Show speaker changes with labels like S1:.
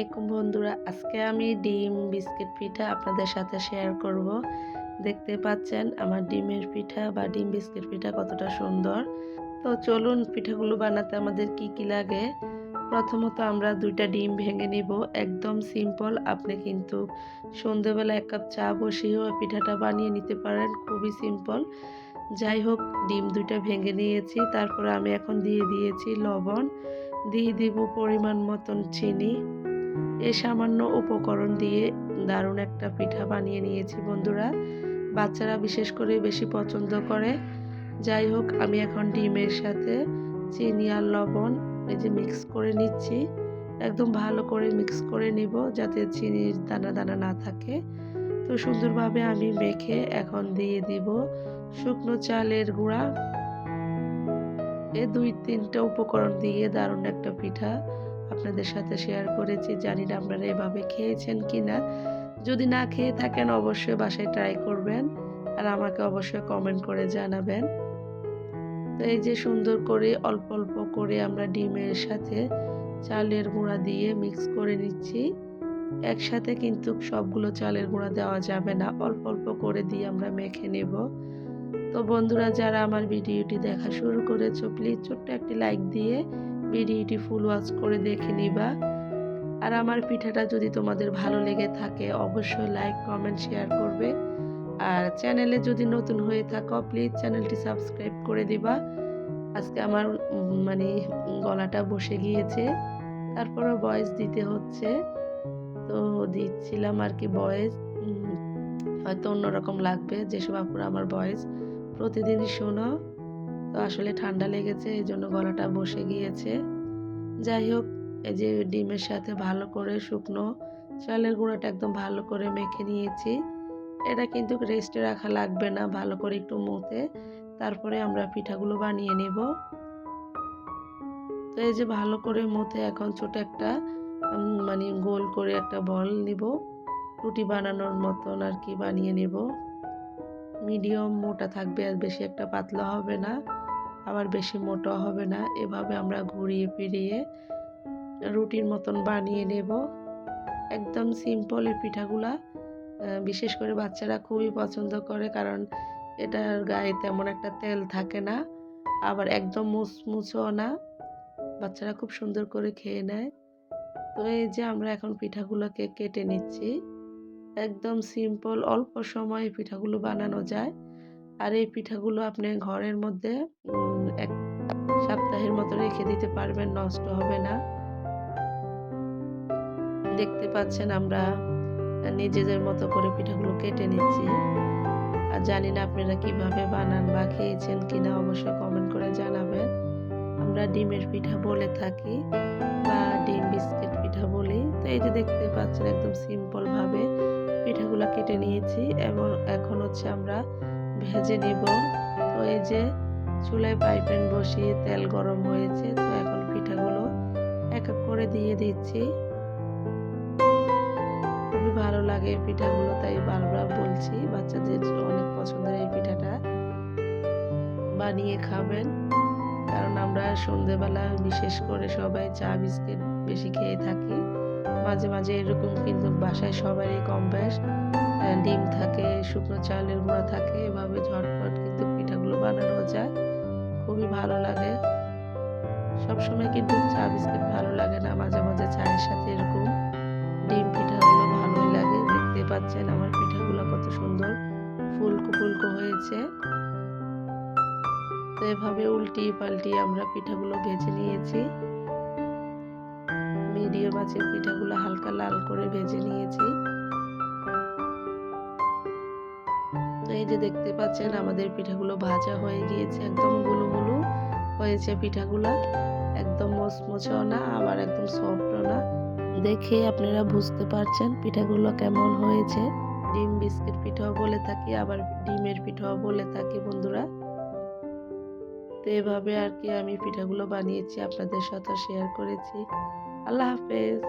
S1: আলাইকুম বন্ধুরা, আজকে আমি ডিম, বিস্কিট পিঠা আপনাদের সাথে শেয়ার করব। দেখতে পাচ্ছেন আমার ডিমের পিঠা বা ডিম, বিস্কিট পিঠা কতটা সুন্দর। তো চলুন পিঠাগুলো বানাতে আমাদের কি কি লাগে। প্রথমত আমরা দুইটা ডিম ভেঙে নিব, একদম সিম্পল আপনি কিন্তু সন্ধেবেলা এক কাপ চা বসিয়েও পিঠাটা বানিয়ে নিতে পারেন, খুবই সিম্পল যাই হোক, ডিম দুইটা ভেঙে নিয়েছি, তারপরে আমি এখন দিয়ে দিয়েছি লবণ। দিয়ে দিব পরিমাণ মতন চিনি। এ সামান্য উপকরণ দিয়ে দারুণ একটা পিঠা বানিয়ে নিয়েছি বন্ধুরা। বাচ্চারা বিশেষ করে বেশি পছন্দ করে। যাই হোক, আমি এখন ডিমের সাথে চিনি আর লবণ এই যে মিক্স করে নিচ্ছি। একদম ভালো করে মিক্স করে নিব যাতে চিনির দানা দানা না থাকে। তো সুন্দরভাবে আমি মেখে এখন দিয়ে দিব শুকনো চালের গুঁড়া। এ দুই তিনটা উপকরণ দিয়ে দারুণ একটা পিঠা আপনাদের সাথে শেয়ার করেছি, জানি না আপনারা এভাবে খেয়েছেন কি না যদি না খেয়ে থাকেন, অবশ্যই বাসায় ট্রাই করবেন আর আমাকে অবশ্যই কমেন্ট করে জানাবেন। তো এই যে সুন্দর করে অল্প অল্প করে আমরা ডিমের সাথে চালের গুঁড়া দিয়ে মিক্স করে নিচ্ছি। একসাথে কিন্তু সবগুলো চালের গুঁড়া দেওয়া যাবে না, অল্প অল্প করে দিয়ে আমরা মেখে নেব। তো বন্ধুরা, যারা আমার ভিডিওটি দেখা শুরু করেছ প্লিজ ছোট্ট একটি লাইক দিয়ে ভিডিওটি ফুল ওয়াচ করে দেখে নিবা। আর আমার পিঠাটা যদি তোমাদের ভালো লেগে থাকে, অবশ্যই লাইক কমেন্ট শেয়ার করবে। আর চ্যানেলে যদি নতুন হয়ে থাকো প্লিজ চ্যানেলটি সাবস্ক্রাইব করে দিবা। আজকে আমার মানে গলাটা বসে গিয়েছে। তারপরে ভয়েস দিতে হচ্ছে। তো দিচ্ছিলাম আর কি ভয়েস হয়তো অন্যরকম লাগবে, যেসব আপুরা আমার ভয়েস প্রতিদিনই শোনো। তো আসলে ঠান্ডা লেগেছে এই জন্য গলাটা বসে গিয়েছে। যাই হোক, এই যে ডিমের সাথে ভালো করে শুকনো চালের গুঁড়াটা একদম ভালো করে মেখে নিয়েছি। এটা কিন্তু রেস্টে রাখা লাগবে না, ভালো করে একটু মুতে, তারপরে আমরা পিঠাগুলো বানিয়ে নেব। তো এই যে ভালো করে মতে, এখন ছোট একটা মানে গোল করে একটা বল নিব। রুটি বানানোর মতন আর কি বানিয়ে নেব। মিডিয়াম মোটা থাকবে, আর বেশি একটা পাতলা হবে না। আবার বেশি মোটা হবে না। এভাবে আমরা ঘুরিয়ে ফিরিয়ে রুটির মতন বানিয়ে নেব। একদম সিম্পল এই পিঠাগুলা। বিশেষ করে বাচ্চারা খুবই পছন্দ করে কারণ এটার গায়ে তেমন একটা তেল থাকে না, আবার একদম মুচমুচও না। বাচ্চারা খুব সুন্দর করে খেয়ে নেয়। তো এই যে আমরা এখন পিঠাগুলোকে কেটে নিচ্ছি। একদম সিম্পল অল্প সময়ে পিঠাগুলো বানানো যায়। আর এই পিঠাগুলো আপনি ঘরের মধ্যে এক সপ্তাহের মতো রেখে দিতে পারবেন, নষ্ট হবে না। দেখতে পাচ্ছেন আমরা নিজেদের মতো করে পিঠাগুলো কেটে নিচ্ছি। আর জানি না আপনারা কীভাবে বানান বা খেয়েছেন কিনা, অবশ্যই কমেন্ট করে জানাবেন। আমরা ডিমের পিঠা বলে থাকি বা ডিম বিস্কিট পিঠা বলি। তো এই যে দেখতে পাচ্ছেন একদম সিম্পল ভাবে পিঠাগুলো কেটে নিয়েছি এবং এখন হচ্ছে আমরা ভেজে নিব। তো এই যে চুলায় পাইপেন বসিয়ে তেল গরম হয়েছে, তো এখন পিঠাগুলো এক এক করে দিয়ে দিচ্ছি। খুবই ভালো লাগে পিঠাগুলো, তাই বারবার বলছি, বাচ্চাদের অনেক পছন্দের এই পিঠাটা। বানিয়ে খাবেন, কারণ আমরা সন্ধেবেলা বিশেষ করে সবাই চা, বিস্কিট বেশি খেয়ে থাকি। মাঝে মাঝে এরকম কিন্তু বাসায় সবারই কম ব্যাস। ডিম থাকে, শুকনো চালের গুঁড়া থাকে, এভাবে ঝটপট কিন্তু পিঠাগুলো বানানো যায়। খুবই ভালো লাগে। সবসময় কিন্তু চা বিস্কিট ভালো লাগে না, মাঝে মাঝে চায়ের সাথে এরকম ডিম পিঠাগুলো ভালোই লাগে। দেখতে পাচ্ছেন আমার পিঠাগুলো কত সুন্দর ফুলকো ফুলকো হয়েছে। তো এভাবে উল্টিয়ে পাল্টিয়ে আমরা পিঠাগুলো ভেজে নিয়েছি। মিডিয়াম আছে পিঠাগুলো হালকা লাল করে ভেজে নিয়েছি। এই যে দেখতে পাচ্ছেন, আমাদের পিঠাগুলো ভাজা হয়ে গিয়েছে, একদমগুলো গুলো হয়েছে পিঠাগুলো। একদম মচমচও না, আবার একদম সফটও না। দেখে আপনারা বুঝতে পারছেন পিঠাগুলো কেমন হয়েছে। ডিম বিস্কিট পিঠাও বলে থাকি, আবার ডিমের পিঠাও বলে থাকি বন্ধুরা। তো এভাবে আর কি আমি পিঠাগুলো বানিয়েছি, আপনাদের সাথে শেয়ার করেছি। আল্লাহ হাফেজ